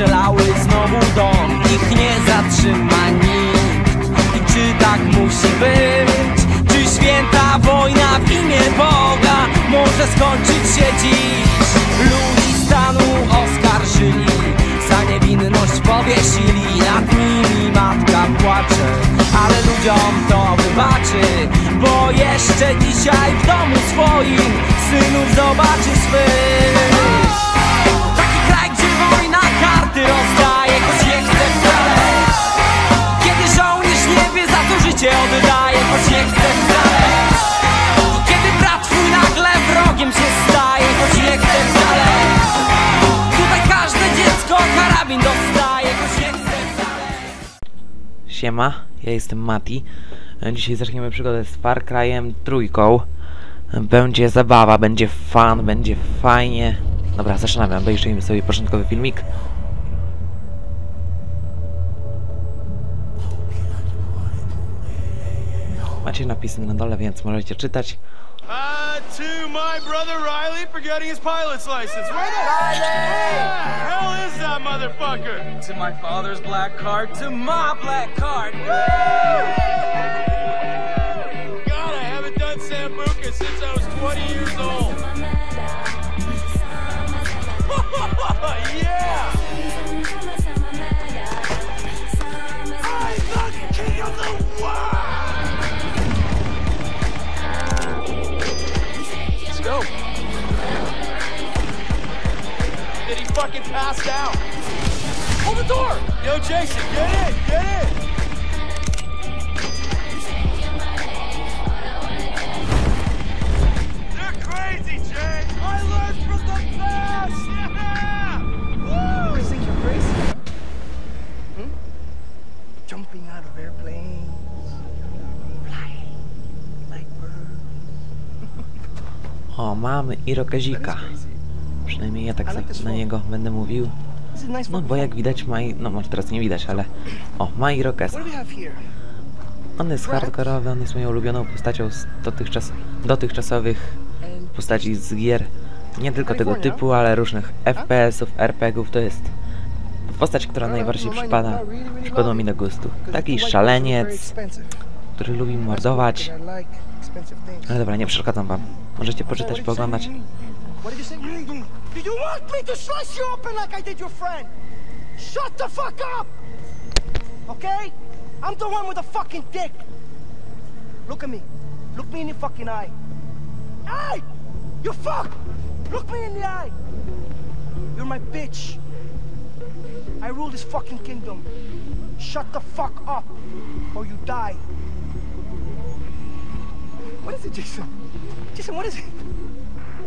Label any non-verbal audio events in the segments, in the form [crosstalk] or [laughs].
strzelały znowu dom Ich nie zatrzyma nikt I czy tak musi być? Czy święta wojna w imię Boga Może skończyć się dziś? Ludzi stanu oskarżyli Za niewinność powiesili Nad nimi matka płacze Ale ludziom to wybaczy Bo jeszcze dzisiaj w domu swoim Synów zobaczy swych Siema, ja jestem Mati. Dzisiaj zaczniemy przygodę z Far Cry'em trójką. Będzie zabawa, będzie fun, będzie fajnie. Dobra, zaczynamy, obejrzyjmy sobie początkowy filmik. Macie napisy na dole, więc możecie czytać. Uh, to my brother Riley for getting his pilot's license. Where the hell is that motherfucker? To my father's black card, to my black card God, I haven't done Sambuca since I was 20 years old. [laughs] yeah! Fucking pass out? Hold the door! Yo, Jason, get in, get in! You're crazy, Jay! I learned from the best! Yeah! Woo! You think you're crazy, huh? Hmm? Jumping out of airplanes, flying like birds. [laughs] O, mamy That is Irokezika. crazy. Przynajmniej ja tak na niego będę mówił. No bo jak widać ma... i- No może teraz nie widać, ale... O, ma Irokeza. What do we have here? On jest hardkorowy, on jest moją ulubioną postacią z dotychczas, dotychczasowych postaci z gier. Nie tylko tego typu, ale różnych FPS-ów, RPG-ów. To jest postać, która najbardziej przypada, przypadła mi do gustu. Taki szaleniec, który lubi mordować. Ale dobra, nie przeszkadzam wam. Możecie poczytać, pooglądać. What did you say? Do you want me to slice you open like I did your friend? Shut the fuck up! Okay? I'm the one with the fucking dick. Look at me. Look me in the fucking eye. Hey! You fuck! Look me in the eye. You're my bitch. I rule this fucking kingdom. Shut the fuck up, or you die. What is it, Jason? Jason, what is it?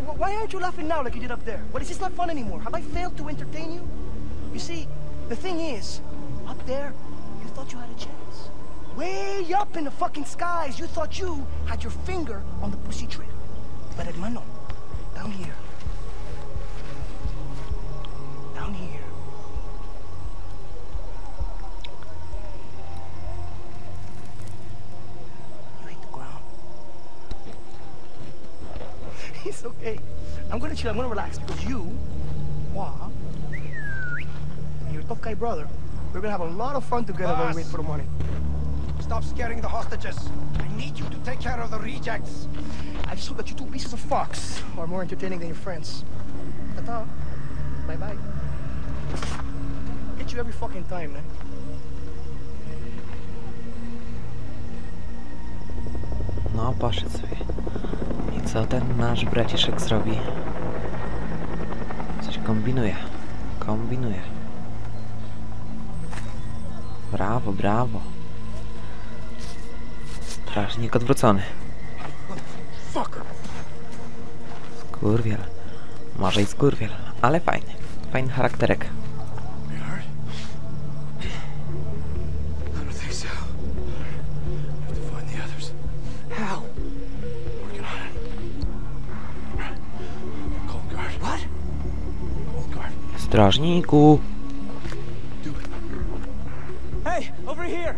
Wh- Why aren't you laughing now like you did up there? What is this not fun anymore? Have I failed to entertain you? You see, the thing is, up there, you thought you had a chance. Way up in the fucking skies, you thought you had your finger on the pussy trigger. But hermano, down here, It's okay. I'm gonna chill. I'm gonna relax because you, Wah, and your tough guy brother, we're gonna have a lot of fun together while we wait for the money. Stop scaring the hostages. I need you to take care of the rejects. I just hope that you two pieces of fox are more entertaining than your friends. Ta-ta. Bye-bye. Get you every fucking time, man. No, poszedł sobie. Co ten nasz braciszek zrobi? Coś kombinuje. Kombinuje. Brawo, brawo. Strażnik odwrócony. Skurwiel. Może i skurwiel, ale fajny. Fajny charakterek. Strażniku! Hey, over here.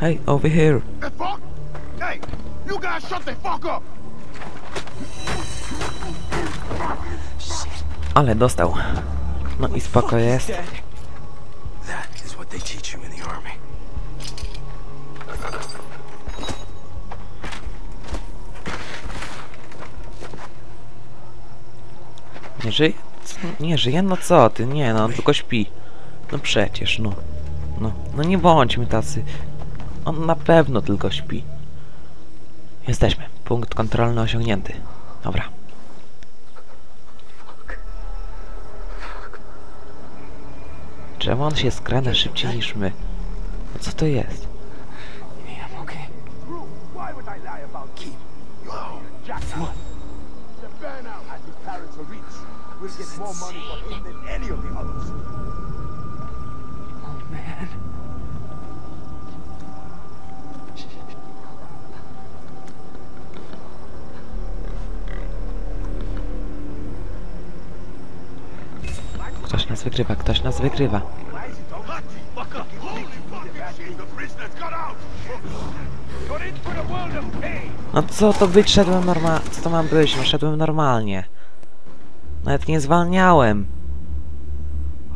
Hey, over here! The fuck? Hey, you guys shut the fuck up! Ale dostał. No i spoko jest. Nie żyje? Co? Nie żyje? No co ty? Nie no, on tylko śpi. No przecież, no. No, no nie bądźmy tacy. On na pewno tylko śpi. Jesteśmy. Punkt kontrolny osiągnięty. Dobra. Czemu on się skrada szybciej niż my? No co to jest? Low. Jackass? The will get more money for him than any of the others. Oh, man. Ktoś nas wygrywa, ktoś nas wygrywa. No co to być? Szedłem normalnie. Co to mam być? No szedłem normalnie. Nawet nie zwalniałem.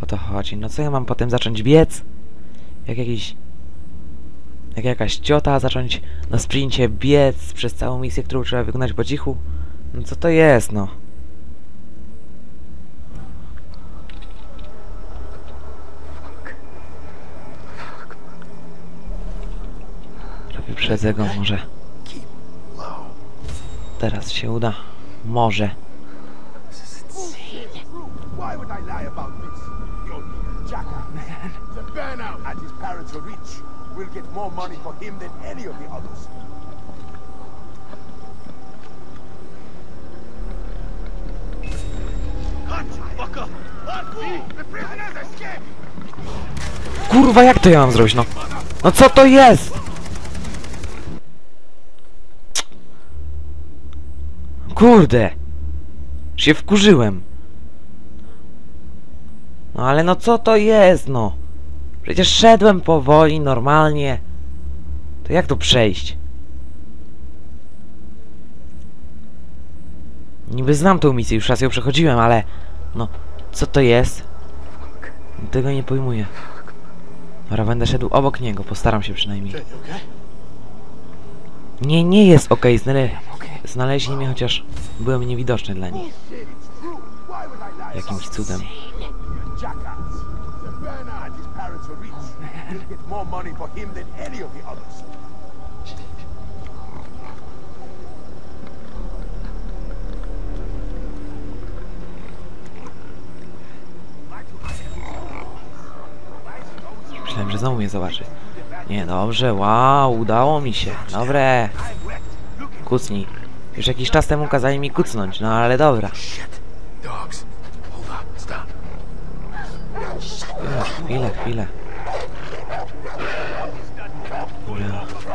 O to chodzi. No co ja mam potem zacząć biec? Jak jakiś... Jak jakaś ciota zacząć na sprincie biec przez całą misję, którą trzeba wykonać po cichu? No co to jest, no? Wyprzedzę go może. Teraz się uda. Może. Burnout as his parents are rich will get more money for him than any of the others. Cut! Fucker! The prisoners escaped! Kurwa, jak to ja mam zrobić, no? No co to jest? Kurde! Się wkurzyłem. No ale no co to jest, no? Przecież szedłem powoli, normalnie. To jak tu przejść? Niby znam tą misję, już raz ją przechodziłem, ale... No, co to jest? Tego nie pojmuję. Dobra, będę szedł obok niego, postaram się przynajmniej. Nie, nie jest okej, znale... Znaleźli mnie, chociaż byłem niewidoczny dla nich. Jakimś cudem. Will get more money for him than any of the others. Myślałem, że znowu mnie zobaczy. Nie, dobrze, wow, udało mi się. Dobre. Kucnij. Już jakiś czas temu kazali mi kucnąć, no ale dobra. Chwilę, chwilę.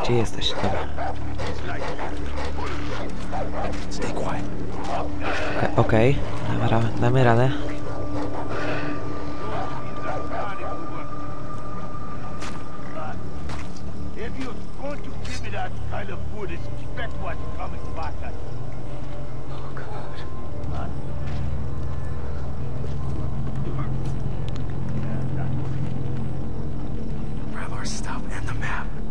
Gdzie jesteś? Dobra. Stay quiet. Okej, okay. damy, damy radę. Stop and the map.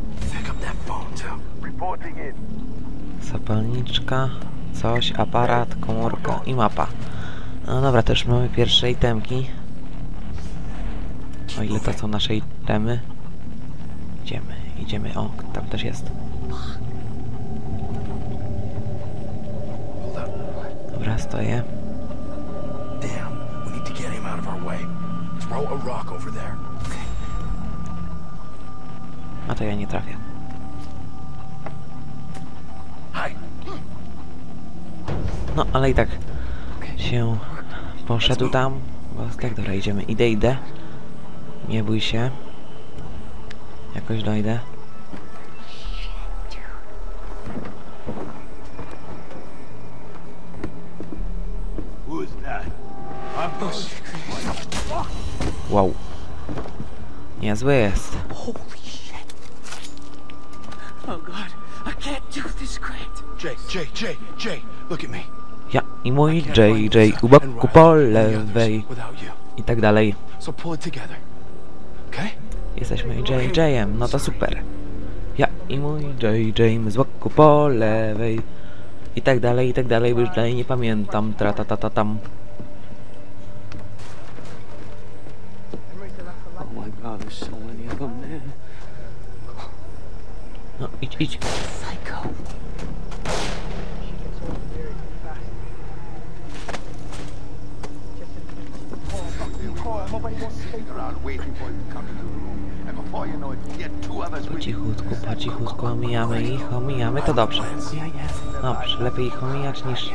Zapalniczka, coś, aparat, komórka i mapa. No dobra, też mamy pierwsze itemki. O ile to są nasze itemy. Idziemy, idziemy. O, tam też jest. Dobra, stoję. Damn. We need to get him out of our way. Throw a rock over there. Okay. A to ja nie trafię. No, ale i tak się poszedł tam. Bo tak, dobra, idziemy. Idę, idę. Nie bój się. Jakoś dojdę. Wow. Niezły jest. Oh god, I can't do this, Grant. Jay, Jay, Jay, Jay. Look at me. Ja i mój JJ u boku po lewej. I tak dalej. Jesteśmy JJ-em, no to super. Ja i mój JJ z boku po lewej. I tak dalej, i tak dalej, bo już dalej nie pamiętam. Tra ta ta ta tam. Oh. No idź, idź. Psycho. They're all waiting for you to come into the room. And before you know it, you get two others Po cichutku, po cichutku omijamy ich, omijamy, to dobrze. Dobrze, lepiej ich omijać niż...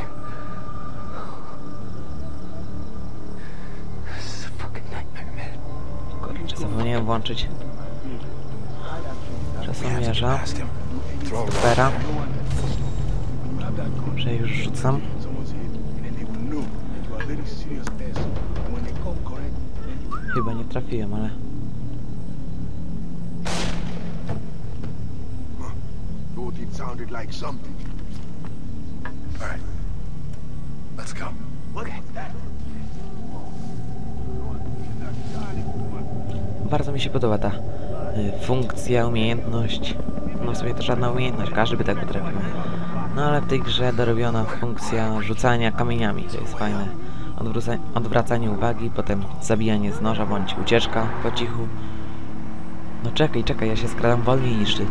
Kurczę, zapomniałem włączyć czasomierza. Supera. Że już rzucam. Chyba nie trafiłem, ale... Thought it sounded like something. All right. Let's go. Look at that. Bardzo mi się podoba ta y, funkcja, umiejętność. No w sumie to żadna umiejętność, każdy by tak potrafił. No ale w tej grze dorobiona funkcja rzucania kamieniami, to jest fajne. Odwrócenie, odwracanie uwagi, potem zabijanie z noża bądź ucieczka po cichu. No czekaj, czekaj, ja się skradam wolniej niż ty.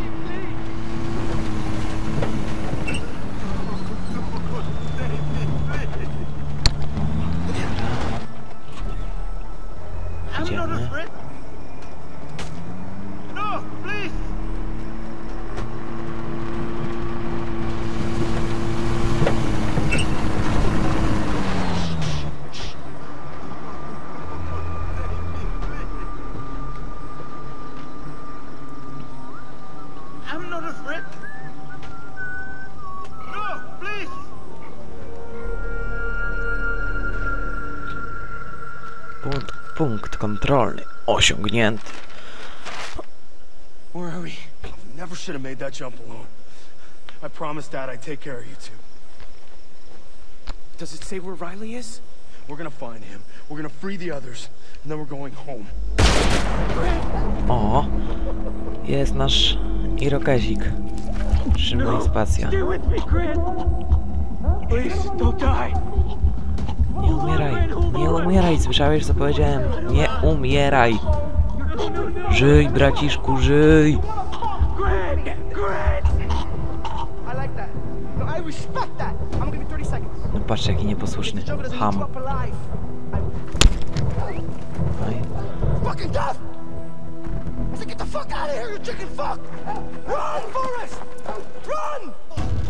Osiągnięty. Where are we? Never should have made that jump alone. I promised Dad I'd take care of you two. Does it say where Riley is? We're gonna find him. We're gonna free the others, and then we're going home. O, jest nasz irokezik. Trzymaj spacja. Stay with me, Grant. Please, don't die. Nie umieraj, nie umieraj, słyszałeś co powiedziałem? Nie umieraj. Żyj, braciszku, żyj. No, I respect that. I'm gonna give you 30 seconds. Patrz jaki nieposłuszny. Ham.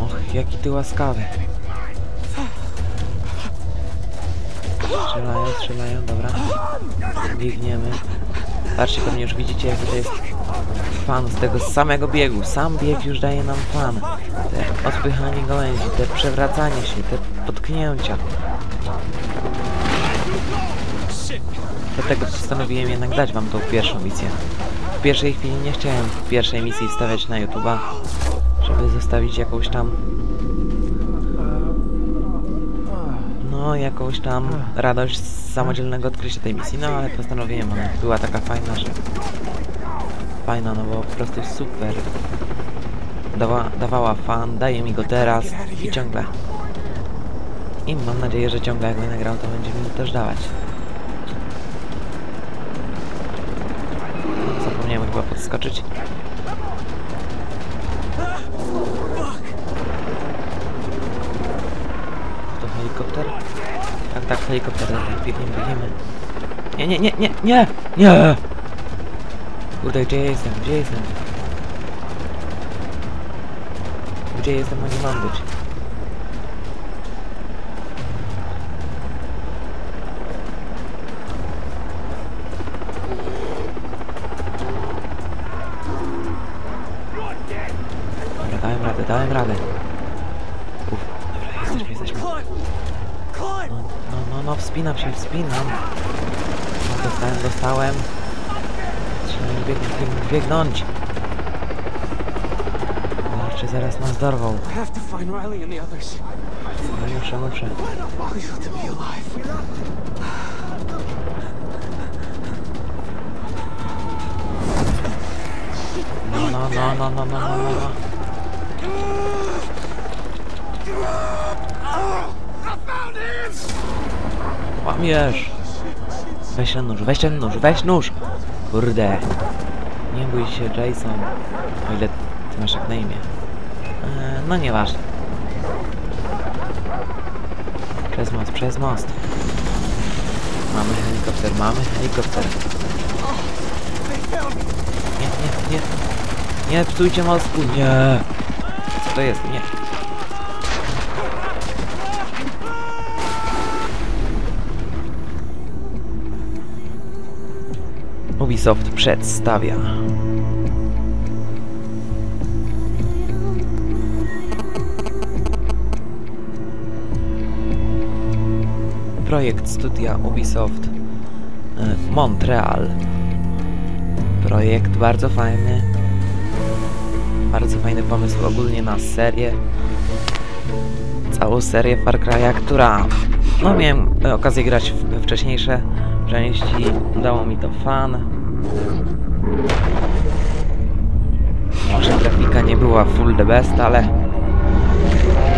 Och, jaki ty łaskawy. Strzelają, strzelają, dobra. Biegniemy. Patrzcie, pewnie już widzicie jaki to jest fan z tego samego biegu. Sam bieg już daje nam fan. Te odpychanie gałęzi, te przewracanie się, te potknięcia. Dlatego postanowiłem jednak dać wam tą pierwszą misję. W pierwszej chwili nie chciałem pierwszej misji wstawiać na YouTube'a, żeby zostawić jakąś tam no, jakąś tam radość z samodzielnego odkrycia tej misji, no ale postanowiłem, ona była taka fajna, że fajna, no bo po prostu super Dawa, dawała fan, daje mi go teraz i ciągle. I mam nadzieję, że ciągle jak będę grał, to będzie mi też dawać. Zapomniałem chyba podskoczyć helikopter? Tak, tak, helikopter, tak, biegniemy, biegniemy. Nie, nie, nie, nie, nie, nie! Kurde, gdzie ja jestem, gdzie jestem? Gdzie jestem, a nie mam być? dostałem. Trzeba mi biegnąć, biegnąć, biegnąć. Zobaczcie, zaraz nas dorwał. No muszę, muszę. No, no, no, no, no, no, no, no. Łamiesz! Weź ten nóż, weź ten nóż, weź nóż! Kurde. Nie bój się, Jason. O ile ty masz jak na imię. Eee, no nieważne. Przez most, przez most. Mamy helikopter, mamy helikopter. Nie, nie, nie. Nie psujcie mostu, nie. Co to jest? Nie. Ubisoft przedstawia. Projekt studia Ubisoft e, Montreal. Projekt bardzo fajny. Bardzo fajny pomysł ogólnie na serię. Całą serię Far Cry'a, która... No miałem okazję grać w wcześniejsze części. Dało mi to fan. Może grafika nie była full the best, ale...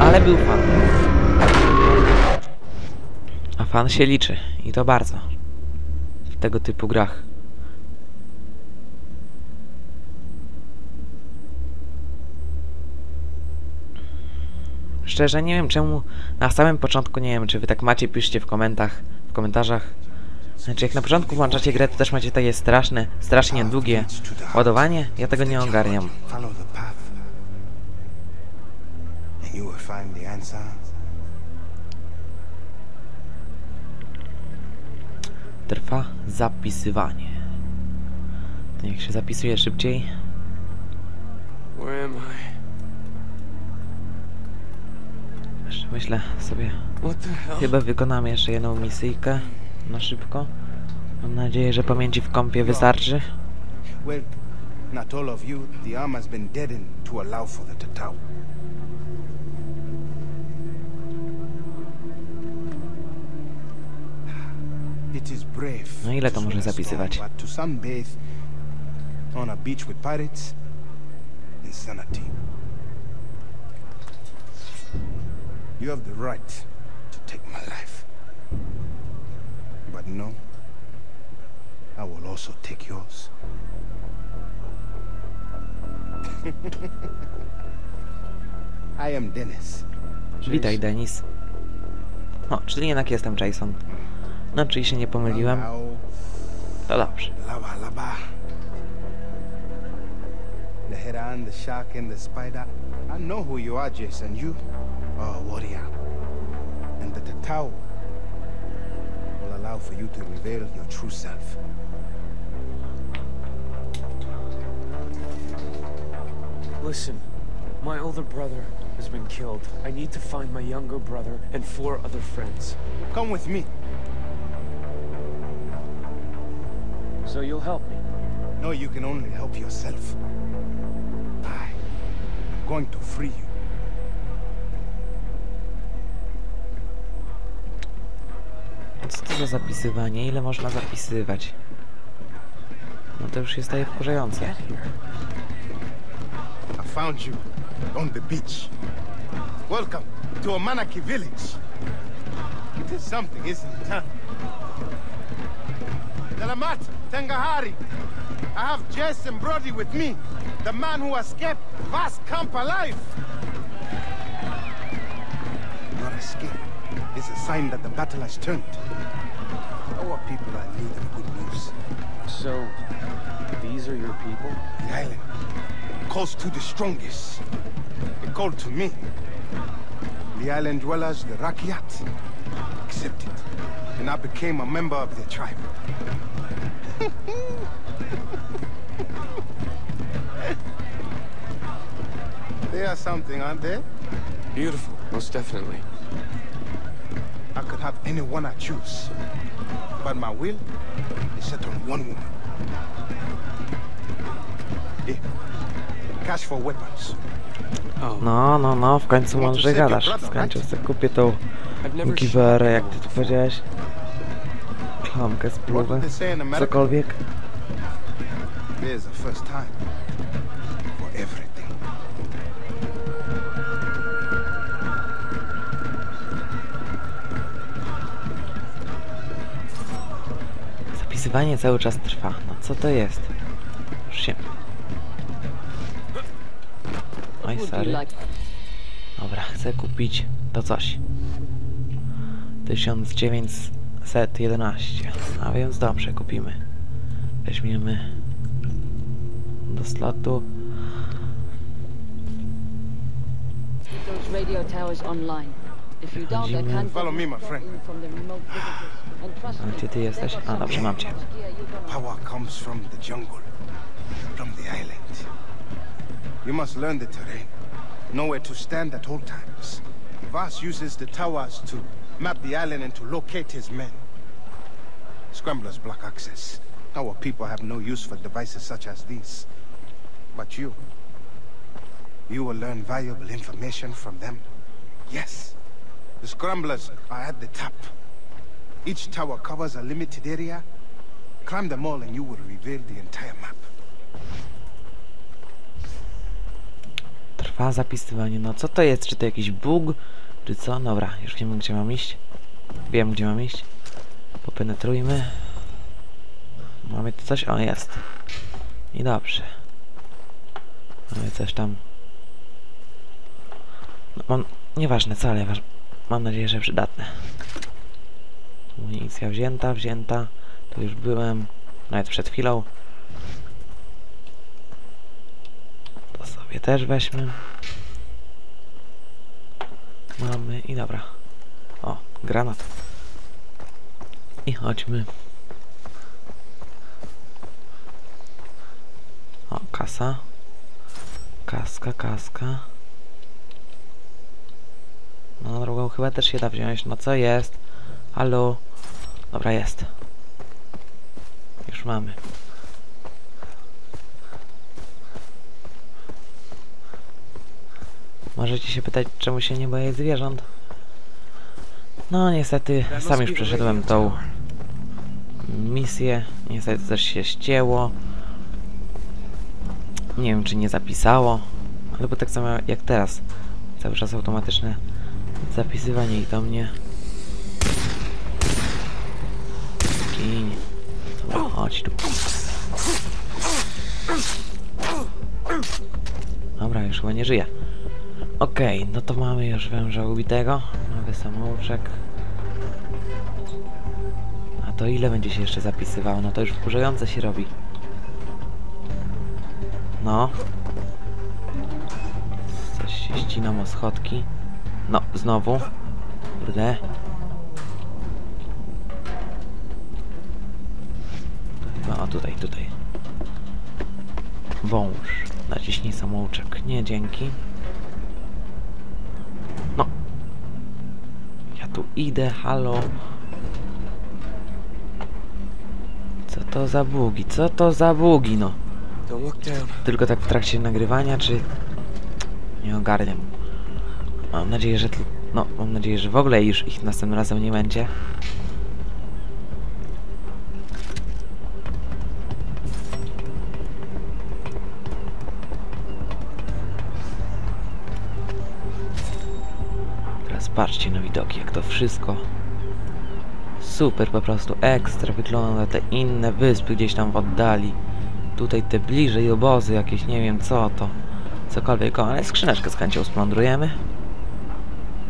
Ale był fan. A fan się liczy. I to bardzo. W tego typu grach. Szczerze nie wiem czemu na samym początku nie wiem czy wy tak macie, piszcie w komentach, w komentarzach. Znaczy jak na początku włączacie grę, to też macie takie straszne, strasznie długie ładowanie. Ja tego nie ogarniam. Trwa zapisywanie. To niech się zapisuje szybciej. Where am I? Jeszcze Myślę sobie, chyba wykonamy jeszcze jedną misyjkę na szybko. Mam nadzieję, że pamięci w kompie wystarczy. Well, not all of you. The arm has been deadened to allow for the brave. No ile to może zapisywać? On a beach with pirates, insanity. You have the right to take my life. No, I will also take yours. [laughs] I am Dennis. Witaj, Denis. O, czyli jednak jestem Jason. No, czyli się nie pomyliłem. To dobrze. Lava lava. The heron, the shark, and the spider. I know who you are, Jason. You are a warrior. And the allow for you to reveal your true self. Listen, my older brother has been killed. I need to find my younger brother and four other friends. Come with me. So you'll help me. No, you can only help yourself. I am going to free you. Co to za zapisywanie? Ile można zapisywać? No to już się staje wkurzające. I found you on the beach. Welcome to Amanaki village. It is something, isn't it? Delamat, Tengahari. I have Jess and Brody with me. The man who escaped Vas Camp alive. Your escape is a sign that the battle has turned. Our people are in need of good news. So, these are your people? The island calls to the strongest. It called to me. The island dwellers, the Rakiat, accepted. And I became a member of their tribe. [laughs] they are something, aren't they? Beautiful, most definitely. I could have anyone I choose. But my will is set on one woman. Here, cash for weapons. Oh, No, no, no, w końcu mądrze gadasz. Skończył sobie, kupię tą I've never giwerę, shot jak ty anyone tu before. powiedziałeś. Klamkę, What spluwę, did they say in America? cokolwiek. There's a first time. Zapisywanie cały czas trwa. No co to jest? Już się... Oj, sorry. Dobra, chcę kupić to coś. 1911. A więc dobrze, kupimy. Weźmiemy do slotu. those radio towers online. If you don't, I can't Follow me, my friend. From the remote villages. And trust A me, gdzie ty jesteś? A dobrze, mam cię. Power comes from the jungle, from the island. You must learn the terrain, know where to stand at all times. Voss uses the towers to map the island and to locate his men. Scramblers block access. Our people have no use for devices such as these. But you, you will learn valuable information from them. Yes, the scramblers are at the top. Each tower covers a limited area Climb them all and you will reveal the entire map. Trwa zapisywanie. No co to jest? Czy to jakiś bug? Czy co? Dobra, już wiemy gdzie mam iść. Wiem gdzie mam iść. Popenetrujmy. Mamy tu coś? O, jest. I dobrze. Mamy coś tam. No, mam... Nieważne co, ale mam nadzieję, że przydatne. Amunicja wzięta, wzięta. Tu już byłem. Nawet przed chwilą. To sobie też weźmy. Mamy i dobra. O, granat. I chodźmy. O, kasa. Kaska, kaska. No, drugą chyba też się da wziąć. No co jest? Halo? Dobra, jest. Już mamy. Możecie się pytać, czemu się nie boję zwierząt? No, niestety, sam już przeszedłem tą misję. Niestety coś się ścięło. Nie wiem, czy nie zapisało. Ale bo tak samo jak teraz. Cały czas automatyczne zapisywanie i to mnie... chodź tu. Dobra, już chyba nie żyje. Okej, no to mamy już węża ubitego. Nowy samouczek. A to ile będzie się jeszcze zapisywało? No to już wkurzające się robi. No. Coś się ścinam o schodki. No, znowu. Kurde. Wąż. Naciśnij samouczek. Nie, dzięki. No. Ja tu idę, halo. Co to za bugi? Co to za bugi, no? Tylko tak w trakcie nagrywania, czy... Nie ogarniam. Mam nadzieję, że... No, mam nadzieję, że w ogóle już ich następnym razem nie będzie. Patrzcie na widoki, jak to wszystko super po prostu ekstra wygląda. Te inne wyspy gdzieś tam w oddali. Tutaj te bliżej obozy jakieś nie wiem co to cokolwiek. O, ale skrzyneczkę z chęcią splądrujemy.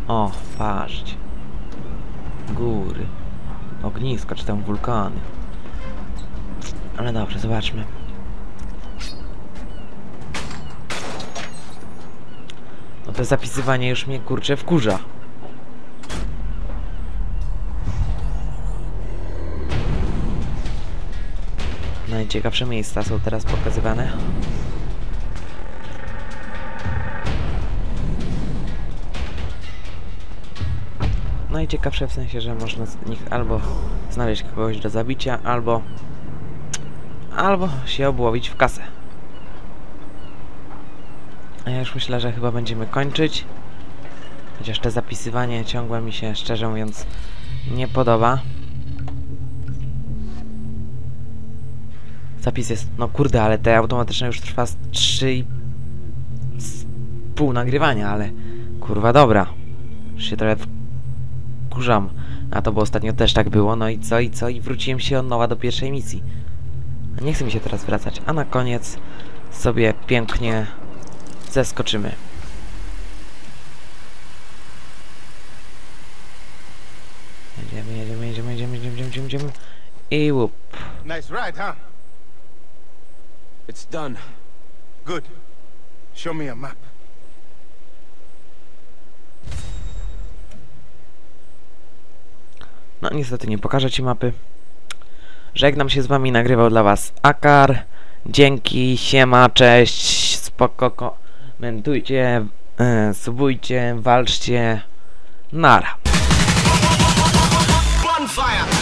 O, patrzcie. Góry. Ognisko czy tam wulkany. Ale dobrze, zobaczmy. No to zapisywanie już mnie kurczę wkurza Najciekawsze miejsca są teraz pokazywane. Najciekawsze w sensie, że można z nich albo znaleźć kogoś do zabicia, albo albo się obłowić w kasę. A ja już myślę, że chyba będziemy kończyć. Chociaż te zapisywanie ciągłe mi się, szczerze mówiąc, nie podoba. Zapis jest, no kurde, ale te automatyczne już trwa z 3 i z pół nagrywania, ale kurwa dobra. Już się trochę wkurzam. A to bo ostatnio też tak było, no i co, i co, i wróciłem się od nowa do pierwszej misji. Nie chce mi się teraz wracać, a na koniec sobie pięknie zeskoczymy. Jedziemy, jedziemy, jedziemy, jedziemy, jedziemy, jedziemy, jedziemy. I łup. Nice ride, huh? It's done. Good. Show me a map. No niestety nie pokażę ci mapy. Żegnam się z wami, nagrywał dla was Akar. Dzięki, siema, cześć, spoko, komentujcie, e, subujcie, walczcie. Nara. Bonfire!